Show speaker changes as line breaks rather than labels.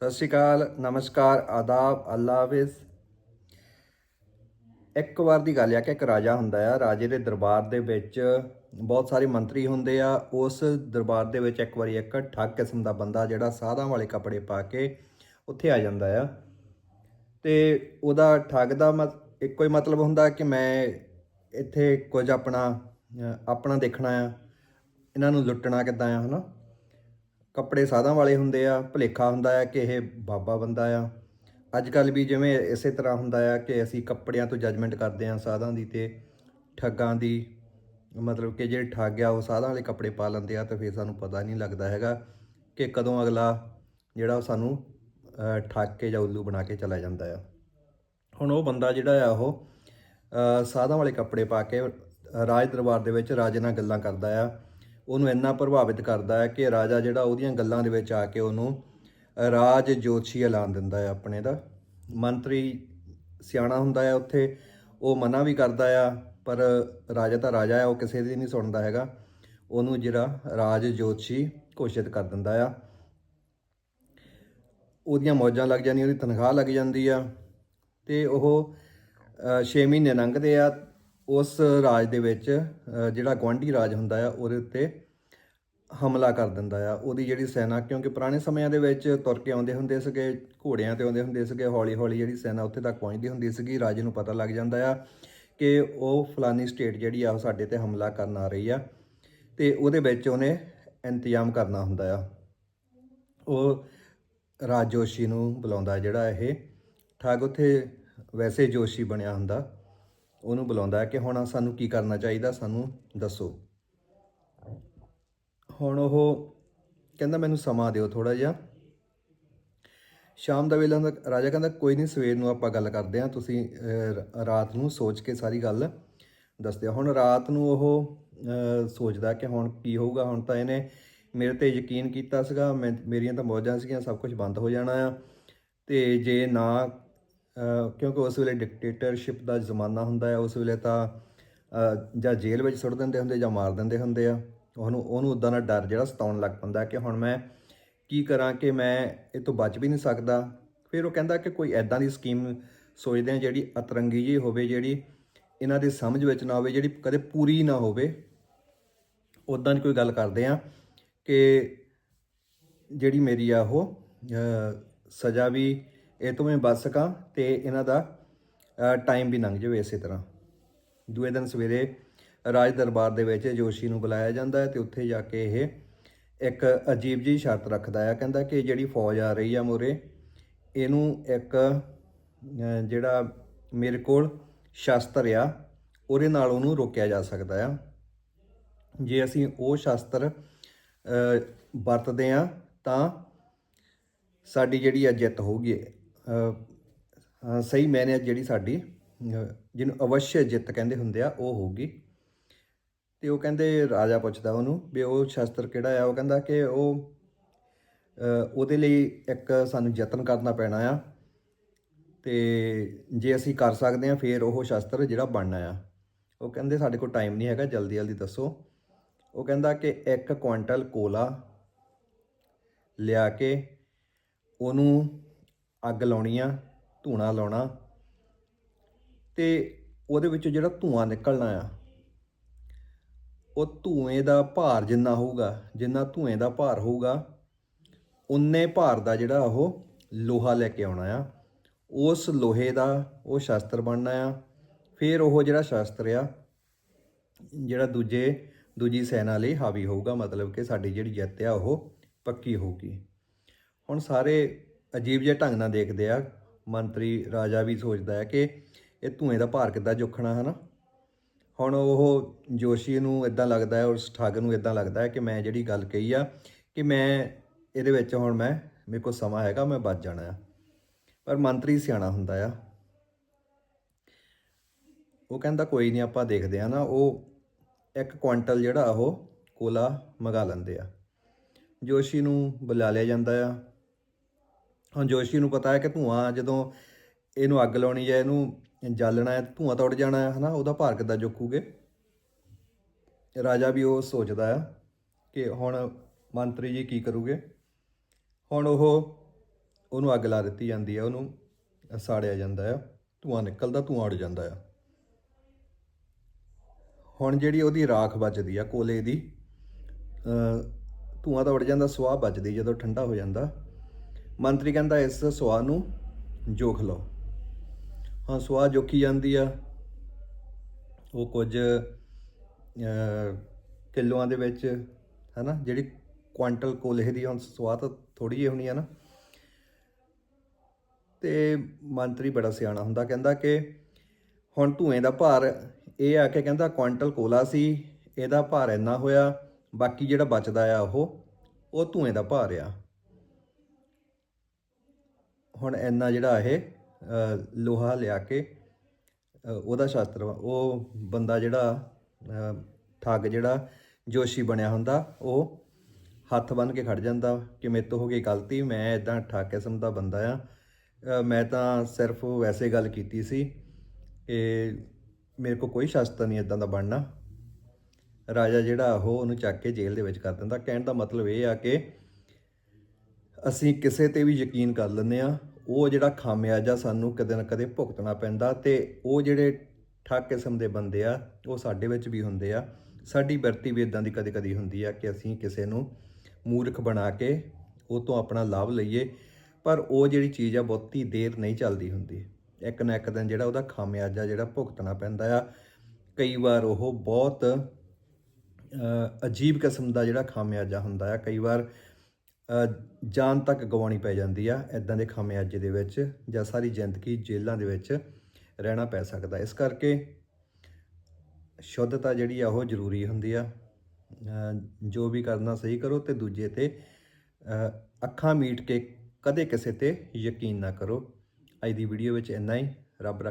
ਸਤਿ ਸ਼੍ਰੀ ਅਕਾਲ, ਨਮਸਕਾਰ, ਆਦਾਬ ਅੱਲਾ ਹਾਫਿਜ਼ ਇੱਕ ਵਾਰ ਦੀ ਗੱਲ ਆ ਕਿ ਇੱਕ ਰਾਜਾ ਹੁੰਦਾ ਆ, ਰਾਜੇ ਦੇ ਦਰਬਾਰ ਦੇ ਵਿੱਚ ਬਹੁਤ ਸਾਰੇ ਮੰਤਰੀ ਹੁੰਦੇ ਆ। ਉਸ ਦਰਬਾਰ ਦੇ ਵਿੱਚ ਇੱਕ ਵਾਰੀ ਇੱਕ ਠੱਗ ਕਿਸਮ ਦਾ ਬੰਦਾ ਜਿਹੜਾ ਸਾਧਾਂ ਵਾਲੇ ਕੱਪੜੇ ਪਾ ਕੇ ਉੱਥੇ ਆ ਜਾਂਦਾ ਆ। ਤੇ ਉਹਦਾ ਠੱਗ ਦਾ ਮਤ, ਇੱਕੋ ਹੀ ਮਤਲਬ ਹੁੰਦਾ ਕਿ ਮੈਂ ਇੱਥੇ ਕੁਝ ਆਪਣਾ ਆਪਣਾ ਦੇਖਣਾ ਆ, ਇਹਨਾਂ ਨੂੰ ਲੁੱਟਣਾ ਕਿੱਦਾਂ ਆ, ਹਨਾ? ਕੱਪੜੇ ਸਾਧਾਂ ਵਾਲੇ ਹੁੰਦੇ ਆ, ਭੁਲੇਖਾ ਹੁੰਦਾ ਆ ਕਿ ਇਹ ਬਾਬਾ ਬੰਦਾ ਆ। ਅੱਜ ਕੱਲ ਵੀ ਜਿਵੇਂ ਇਸੇ ਤਰ੍ਹਾਂ ਹੁੰਦਾ ਆ ਕਿ ਅਸੀਂ ਕੱਪੜਿਆਂ ਤੋਂ ਜੱਜਮੈਂਟ ਕਰਦੇ ਆ ਸਾਧਾਂ ਦੀ ਤੇ ਠੱਗਾਂ ਦੀ। ਮਤਲਬ ਕਿ ਜਿਹੜੇ ਠੱਗ ਆ, ਉਹ ਸਾਧਾਂ ਵਾਲੇ ਕੱਪੜੇ ਪਾ ਲੈਂਦੇ ਆ ਤਾਂ ਫਿਰ ਸਾਨੂੰ ਪਤਾ ਨਹੀਂ ਲੱਗਦਾ ਹੈਗਾ ਕਿ ਕਦੋਂ ਅਗਲਾ ਜਿਹੜਾ ਉਹ ਸਾਨੂੰ ਠੱਗ ਕੇ ਜਾਂ ਉੱਲੂ ਬਣਾ ਕੇ ਚਲਾ ਜਾਂਦਾ ਆ। ਹੁਣ ਉਹ ਬੰਦਾ ਜਿਹੜਾ ਆ ਉਹ ਸਾਧਾਂ ਵਾਲੇ ਕੱਪੜੇ ਪਾ ਕੇ ਰਾਜ ਦਰਬਾਰ ਦੇ ਵਿੱਚ ਰਾਜੇ ਨਾਲ ਗੱਲਾਂ ਕਰਦਾ ਆ। ਉਹਨੂੰ ਇੰਨਾ ਪ੍ਰਭਾਵਿਤ ਕਰਦਾ ਹੈ ਕਿ ਰਾਜਾ ਜਿਹੜਾ ਉਹਦੀਆਂ ਗੱਲਾਂ ਦੇ ਵਿੱਚ ਆ ਕੇ ਉਹਨੂੰ ਰਾਜ ਜੋਤਸ਼ੀ ਐਲਾਨ ਦਿੰਦਾ ਹੈ ਆਪਣੇ ਦਾ। ਮੰਤਰੀ ਸਿਆਣਾ ਹੁੰਦਾ ਹੈ ਉੱਥੇ, ਉਹ ਮਨਾ ਵੀ ਕਰਦਾ ਆ, ਪਰ ਰਾਜਾ ਤਾਂ ਰਾਜਾ ਹੈ, ਉਹ ਕਿਸੇ ਦੀ ਨਹੀਂ ਸੁਣਦਾ ਹੈਗਾ। ਉਹਨੂੰ ਜਿਹੜਾ ਰਾਜ ਜੋਤਸ਼ੀ ਘੋਸ਼ਿਤ ਕਰ ਦਿੰਦਾ ਆ। ਉਹਦੀਆਂ ਮੌਜਾਂ ਲੱਗ ਜਾਂਦੀਆਂ, ਉਹਦੀ ਤਨਖਾਹ ਲੱਗ ਜਾਂਦੀ ਆ ਤੇ ਉਹ 6 ਮਹੀਨੇ ਲੰਘਦੇ ਆ। ਉਸ ਰਾਜ ਦੇ ਵਿੱਚ ਜਿਹੜਾ ਗਵਾਂਢੀ ਰਾਜ ਹੁੰਦਾ ਆ, ਉਹਦੇ ਉੱਤੇ ਹਮਲਾ ਕਰ ਦਿੰਦਾ ਆ। ਉਹਦੀ ਜਿਹੜੀ ਸੈਨਾ, ਕਿਉਂਕਿ ਪੁਰਾਣੇ ਸਮਿਆਂ ਦੇ ਵਿੱਚ ਤੁਰ ਕੇ ਆਉਂਦੇ ਹੁੰਦੇ ਸੀਗੇ, ਘੋੜਿਆਂ ਤੇ ਆਉਂਦੇ ਹੁੰਦੇ ਸੀਗੇ ਹੌਲੀ ਹੌਲੀ ਜਿਹੜੀ ਸੈਨਾ ਉੱਥੇ ਤੱਕ ਪਹੁੰਚਦੀ ਹੁੰਦੀ ਸੀਗੀ। ਰਾਜੇ ਨੂੰ ਪਤਾ ਲੱਗ ਜਾਂਦਾ ਆ ਕਿ ਉਹ ਫਲਾਨੀ ਸਟੇਟ ਜਿਹੜੀ ਆ, ਉਹ ਸਾਡੇ ਤੇ ਹਮਲਾ ਕਰਨ ਆ ਰਹੀ ਆ ਤੇ ਉਹਦੇ ਵਿੱਚ ਉਹਨੇ ਇੰਤਜ਼ਾਮ ਕਰਨਾ ਹੁੰਦਾ ਆ। ਉਹ ਰਾਜ ਜੋਸ਼ੀ ਨੂੰ ਬੁਲਾਉਂਦਾ ਜਿਹੜਾ ਇਹ, ਠੱਗ ਉੱਥੇ ਵੈਸੇ ਜੋਸ਼ੀ ਬਣਿਆ ਹੁੰਦਾ। ਉਹਨੂੰ ਬੁਲਾਉਂਦਾ ਹੈ ਕਿ ਹੁਣ ਸਾਨੂੰ ਕੀ ਕਰਨਾ ਚਾਹੀਦਾ, ਸਾਨੂੰ ਦੱਸੋ। ਹੁਣ ਉਹ ਕਹਿੰਦਾ, ਮੈਨੂੰ ਸਮਾਂ ਦਿਓ ਥੋੜਾ ਜਿਹਾ। ਸ਼ਾਮ ਦਾ ਵੇਲਾ ਹੁੰਦਾ ਰਾਜਾ ਕਹਿੰਦਾ, ਕੋਈ ਨਹੀਂ, ਸਵੇਰ ਨੂੰ ਆਪਾਂ ਗੱਲ ਕਰਦੇ ਹਾਂ। ਤੁਸੀਂ ਰਾਤ ਨੂੰ ਸੋਚ ਕੇ ਸਾਰੀ ਗੱਲ ਦੱਸਦੇ ਹੁਣ ਰਾਤ ਨੂੰ ਉਹ ਸੋਚਦਾ ਕਿ ਹੁਣ ਕੀ ਹੋਊਗਾ। ਹੁਣ ਤਾਂ ਇਹਨੇ ਮੇਰੇ ਤੇ ਯਕੀਨ ਕੀਤਾ ਸੀਗਾ। ਮੈਂ, ਮੇਰੀਆਂ ਤਾਂ ਮੌਜਾਂ ਸੀਗੀਆਂ, ਸਭ ਕੁਝ ਬੰਦ ਹੋ ਜਾਣਾ ਆ। ਤੇ ਜੇ ਨਾ ਕਿਉਂਕਿ ਉਸ ਵੇਲੇ ਡਿਕਟੇਟਰਸ਼ਿਪ ਦਾ ਜ਼ਮਾਨਾ ਹੁੰਦਾ ਹੈ, ਉਸ ਵੇਲੇ ਤਾਂ ਜਾਂ ਜੇਲ੍ਹ ਵਿੱਚ ਸੁੱਟ ਦਿੰਦੇ ਹੁੰਦੇ ਜਾਂ ਮਾਰ ਦਿੰਦੇ ਹੁੰਦੇ ਆ। ਉਹਨੂੰ ਉਹਨੂੰ ਉਦਾਂ ਦਾ ਡਰ ਜਿਹੜਾ ਸਤਾਉਣ ਲੱਗ ਪੈਂਦਾ ਕਿ ਹੁਣ ਮੈਂ ਕੀ ਕਰਾਂ ਕਿ ਮੈਂ ਇਹ ਤੋਂ ਬਚ ਵੀ ਨਹੀਂ ਸਕਦਾ। ਫਿਰ ਉਹ ਕਹਿੰਦਾ ਕਿ ਕੋਈ ਐਦਾਂ ਦੀ ਸਕੀਮ ਸੋਚਦੇ ਆ ਜਿਹੜੀ ਅਤਰੰਗੀ ਜੀ ਹੋਵੇ, ਜਿਹੜੀ ਇਹਨਾਂ ਦੀ ਸਮਝ ਵਿੱਚ ਨਾ ਹੋਵੇ, ਜਿਹੜੀ ਕਦੇ ਪੂਰੀ ਨਾ ਹੋਵੇ। ਉਦਾਂ ਦੀ ਕੋਈ ਗੱਲ ਕਰਦੇ ਆ ਕਿ ਜਿਹੜੀ ਮੇਰੀ ਆ ਉਹ ਸਜ਼ਾ ਵੀ ਇਹ ਤੋਂ ਮੈਂ ਬਚ ਸਕਾਂ ਤੇ ਇਹਨਾਂ ਦਾ ਟਾਈਮ ਵੀ ਲੰਘ ਜਾਵੇ ਇਸੇ ਤਰ੍ਹਾਂ। ਦੂਏ ਦਿਨ ਸਵੇਰੇ ਰਾਜ ਦਰਬਾਰ ਦੇ ਵਿੱਚ ਜੋਸ਼ੀ ਨੂੰ ਬੁਲਾਇਆ ਜਾਂਦਾ ਹੈ ਤੇ ਉੱਥੇ ਜਾ ਕੇ ਇਹ ਇੱਕ ਅਜੀਬ ਜੀ ਸ਼ਰਤ ਰੱਖਦਾ ਹੈ। ਕਹਿੰਦਾ ਕਿ ਜਿਹੜੀ ਫੌਜ ਆ ਰਹੀ ਆ ਮੋਰੇ ਇਹਨੂੰ ਇੱਕ ਜਿਹੜਾ ਮੇਰੇ ਕੋਲ ਸ਼ਸਤਰ ਆ ਉਹਦੇ ਨਾਲ ਉਹਨੂੰ ਰੋਕਿਆ ਜਾ ਸਕਦਾ ਆ। ਜੇ ਅਸੀਂ ਉਹ ਸ਼ਸਤਰ ਵਰਤਦੇ ਆ ਤਾਂ ਸਾਡੀ ਜਿਹੜੀ ਆ ਜਿੱਤ ਹੋਊਗੀ। ਅ, ਸਹੀ ਮੈਨੇ ਜਿਹੜੀ ਸਾਡੀ ਜਿਹਨੂੰ ਅਵਸ਼ਯ ਜਿੱਤ ਕਹਿੰਦੇ ਹੁੰਦੇ ਆ, ਉਹ ਹੋਊਗੀ। ਤੇ ਉਹ ਕਹਿੰਦੇ, ਰਾਜਾ ਪੁੱਛਦਾ ਉਹਨੂੰ ਵੀ ਉਹ ਸ਼ਸਤਰ ਕਿਹੜਾ ਆ? ਉਹ ਕਹਿੰਦਾ ਕਿ ਉਹ ਉਹਦੇ ਲਈ ਇੱਕ ਸਾਨੂੰ ਯਤਨ ਕਰਨਾ ਪੈਣਾ ਆ। ਤੇ ਜੇ ਅਸੀਂ ਕਰ ਸਕਦੇ ਹਾਂ ਫਿਰ ਉਹ ਸ਼ਸਤਰ ਜਿਹੜਾ ਬਣਨਾ ਆ। ਉਹ ਕਹਿੰਦੇ, ਸਾਡੇ ਕੋਲ ਟਾਈਮ ਨਹੀਂ ਹੈਗਾ, ਜਲਦੀ ਜਲਦੀ ਦੱਸੋ। ਉਹ ਕਹਿੰਦਾ ਕਿ ਇੱਕ ਕੁਆਂਟਲ ਕੋਲਾ ਲਿਆ ਕੇ ਉਹਨੂੰ ਅੱਗ ਲਾਉਣੀ ਆ ਧੂਣਾ ਲਾਉਣਾ ਤੇ ਉਹਦੇ ਵਿੱਚੋਂ ਜਿਹੜਾ ਧੂਆਂ ਨਿਕਲਣਾ ਆ, ਉਹ ਧੂਏ ਦਾ ਭਾਰ ਜਿੰਨਾ ਹੋਊਗਾ, ਜਿੰਨਾ ਧੂਏ ਦਾ ਭਾਰ ਹੋਊਗਾ, ਉਨੇ ਭਾਰ ਦਾ ਜਿਹੜਾ ਉਹ ਲੋਹਾ ਲੈ ਕੇ ਆਉਣਾ ਆ। ਉਸ ਲੋਹੇ ਦਾ ਉਹ ਸ਼ਸਤਰ ਬਣਨਾ ਆ। ਫਿਰ ਉਹ ਜਿਹੜਾ ਸ਼ਸਤਰ ਆ, ਜਿਹੜਾ ਦੂਜੇ, ਦੂਜੀ ਸੈਨਾ ਲਈ ਹਾਵੀ ਹੋਊਗਾ, ਮਤਲਬ ਕਿ ਸਾਡੀ ਜਿਹੜੀ ਜਿੱਤ ਆ ਉਹ ਪੱਕੀ ਹੋਊਗੀ। ਹੁਣ ਸਾਰੇ ਅਜੀਬ ਜਿਹੇ ਢੰਗ ਨਾਲ ਦੇਖਦੇ ਆ, ਮੰਤਰੀ ਰਾਜਾ ਵੀ ਸੋਚਦਾ ਹੈ ਕਿ ਇਹ ਧੂਏ ਦਾ ਭਾਰ ਕਿੱਦਾਂ ਚੁੱਕਣਾ ਹਨਾ? ਹੁਣ ਉਹ ਜੋਸ਼ੀ ਨੂੰ ਇਦਾਂ ਲੱਗਦਾ ਹੈ, ਉਸ ਠੱਗ ਨੂੰ ਇਦਾਂ ਲੱਗਦਾ ਹੈ ਕਿ ਮੈਂ ਜਿਹੜੀ ਗੱਲ ਕਹੀ ਆ, ਕਿ ਮੈਂ ਇਹਦੇ ਵਿੱਚ ਹੁਣ ਮੈਂ, ਮੇਰੇ ਕੋਲ ਸਮਾਂ ਹੈਗਾ, ਮੈਂ ਬਚ ਜਾਣਾ ਆ। ਪਰ ਮੰਤਰੀ ਸਿਆਣਾ ਹੁੰਦਾ ਆ। ਉਹ ਕਹਿੰਦਾ ਕੋਈ ਨਹੀਂ, ਆਪਾਂ ਦੇਖਦੇ ਆ ਨਾ, ਉਹ ਇੱਕ ਕੁਆਂਟਲ ਜਿਹੜਾ ਉਹ ਕੋਲਾ ਮੰਗਾ ਲੈਂਦੇ ਆ। ਜੋਸ਼ੀ ਨੂੰ ਬੁਲਾ ਲਿਆ ਜਾਂਦਾ ਆ। ਹੁਣ ਜੋਸ਼ੀ ਨੂੰ ਪਤਾ ਹੈ ਕਿ ਧੂਆਂ ਜਦੋਂ ਇਹਨੂੰ ਅੱਗ ਲਾਉਣੀ ਹੈ ਇਹਨੂੰ ਜਾਲਣਾ ਹੈ ਧੂਆਂ ਤਾਂ ਉੱਡ ਜਾਣਾ ਹੈ ਹਨਾ? ਉਹਦਾ ਭਾਰ ਕਿੱਦਾਂ ਚੁੱਕੂਗੇ? ਰਾਜਾ ਵੀ ਉਹ ਸੋਚਦਾ ਆ ਕਿ ਹੁਣ ਮੰਤਰੀ ਜੀ ਕੀ ਕਰੂਗੇ? ਹੁਣ ਉਹ ਉਹਨੂੰ ਅੱਗ ਲਾ ਦਿੱਤੀ ਜਾਂਦੀ ਆ ਉਹਨੂੰ ਸਾੜਿਆ ਜਾਂਦਾ ਆ। ਧੂਆਂ ਨਿਕਲਦਾ ਧੂਆਂ ਉੱਡ ਜਾਂਦਾ ਆ। ਹੁਣ ਜਿਹੜੀ ਉਹਦੀ ਰਾਖ ਬਚਦੀ ਆ ਕੋਲੇ ਦੀ ਅ, ਧੂਆਂ ਤਾਂ ਉੱਡ ਜਾਂਦਾ ਸੁਆਹ ਬਚਦੀ ਜਦੋਂ ਠੰਡਾ ਹੋ ਜਾਂਦਾ। ਮੰਤਰੀ ਕਹਿੰਦਾ ਇਸ ਸਵਾਹ ਨੂੰ ਜੋਖ ਲਓ। ਹਾਂ ਸਵਾਹ ਜੋਖੀ ਜਾਂਦੀ ਆ। ਉਹ ਕੁਝ ਅ, ਕਿਲੋਆਂ ਦੇ ਵਿੱਚ ਹਨਾ ਜਿਹੜੀ ਕੁਆਂਟਲ ਕੋਲੇ ਦੀ ਹੁਣ ਸਵਾਹ ਤਾਂ ਥੋੜੀ ਜਿਹੀ ਹੋਣੀ ਆ ਨਾ। ਤੇ ਮੰਤਰੀ ਬੜਾ ਸਿਆਣਾ ਹੁੰਦਾ ਕਹਿੰਦਾ ਕਿ ਹੁਣ ਧੂਏ ਦਾ ਭਾਰ ਇਹ ਆ ਕੇ ਕਹਿੰਦਾ ਕੁਆਂਟਲ ਕੋਲਾ ਸੀ ਇਹਦਾ ਭਾਰ ਇੰਨਾ ਹੋਇਆ ਬਾਕੀ ਜਿਹੜਾ ਬਚਦਾ ਆ ਉਹ ਉਹ ਧੂਏ ਦਾ ਭਾਰ ਆ। ਹੁਣ ਇੰਨਾ ਜਿਹੜਾ ਇਹ ਲੋਹਾ ਲਿਆ ਕੇ ਉਹਦਾ ਸ਼ਾਸਤਰ ਉਹ ਬੰਦਾ ਜਿਹੜਾ ਠੱਗ ਜਿਹੜਾ ਜੋਸ਼ੀ ਬਣਿਆ ਹੁੰਦਾ, ਉਹ ਹੱਥ ਬੰਨ ਕੇ ਖੜ ਜਾਂਦਾ ਕਿ ਮੇਰੇ ਤੋਂ ਹੋ ਗਈ ਗਲਤੀ, ਮੈਂ ਇਦਾਂ ਠੱਗ ਕਿਸਮ ਦਾ ਬੰਦਾ ਆ। ਮੈਂ ਤਾਂ ਸਿਰਫ ਵੈਸੇ ਗੱਲ ਕੀਤੀ ਸੀ ਕਿ ਮੇਰੇ ਕੋ ਕੋਈ ਸ਼ਾਸਤਰ ਨਹੀਂ ਇਦਾਂ ਦਾ ਬਣਨਾ। ਰਾਜਾ ਜਿਹੜਾ ਉਹ ਉਹਨੂੰ ਚੱਕ ਕੇ ਜੇਲ੍ਹ ਦੇ ਵਿੱਚ ਕਰ ਦਿੰਦਾ। ਕਹਿਣ ਦਾ ਮਤਲਬ ਇਹ ਆ ਕਿ ਅਸੀਂ ਕਿਸੇ ਤੇ ਵੀ ਯਕੀਨ ਕਰ ਲੈਂਦੇ ਆ ਉਹ ਜਿਹੜਾ ਖਾਮਿਆਜਾ ਸਾਨੂੰ ਕਦੇ ਨਾ ਕਦੇ ਭੁਗਤਣਾ ਪੈਂਦਾ ਤੇ ਉਹ ਜਿਹੜੇ ਠੱਗ ਕਿਸਮ ਦੇ ਬੰਦੇ ਆ, ਉਹ ਸਾਡੇ ਵਿੱਚ ਵੀ ਹੁੰਦੇ ਆ। ਸਾਡੀ ਵਰਤੀ ਵੀ ਇਦਾਂ ਦੀ ਕਦੇ ਕਦੀ ਹੁੰਦੀ ਆ ਕਿ ਅਸੀਂ ਕਿਸੇ ਨੂੰ ਮੂਰਖ ਬਣਾ ਕੇ ਉਹ ਤੋਂ ਆਪਣਾ ਲਾਭ ਲਈਏ, ਪਰ ਉਹ ਜਿਹੜੀ ਚੀਜ਼ ਆ ਬਹੁਤੀ ਦੇਰ ਨਹੀਂ ਚੱਲਦੀ ਹੁੰਦੀ। ਇੱਕ ਨਾ ਇੱਕ ਦਿਨ ਜਿਹੜਾ ਉਹਦਾ ਖਾਮਿਆਜਾ ਜਿਹੜਾ ਭੁਗਤਣਾ ਪੈਂਦਾ ਆ, ਕਈ ਵਾਰ ਉਹ ਬਹੁਤ ਅਜੀਬ ਕਿਸਮ ਦਾ ਜਿਹੜਾ ਖਾਮਿਆਜਾ ਹੁੰਦਾ ਆ, ਕਈ ਵਾਰ ਜਾਨ ਤੱਕ ਗਵਾਉਣੀ ਪੈ ਜਾਂਦੀ ਆ ਇਦਾਂ ਦੇ ਖਾਮਿਆਜੇ ਦੇ ਵਿੱਚ ਜਾਂ ਸਾਰੀ ਜ਼ਿੰਦਗੀ ਜੇਲ੍ਹਾਂ ਦੇ ਵਿੱਚ ਰਹਿਣਾ ਪੈ ਸਕਦਾ। ਇਸ ਕਰਕੇ ਸ਼ੁੱਧਤਾ ਜਿਹੜੀ ਆ, ਉਹ ਜ਼ਰੂਰੀ ਹੁੰਦੀ ਆ। ਜੋ ਵੀ ਕਰਨਾ ਸਹੀ ਕਰੋ ਤੇ ਦੂਜੇ ਤੇ ਅੱਖਾਂ ਮੀਟ ਕੇ ਕਦੇ ਕਿਸੇ ਤੇ ਯਕੀਨ ਨਾ ਕਰੋ। ਅੱਜ ਦੀ ਵੀਡੀਓ ਵਿੱਚ ਇੰਨਾ ਹੀ। ਰੱਬ ਰੱਖ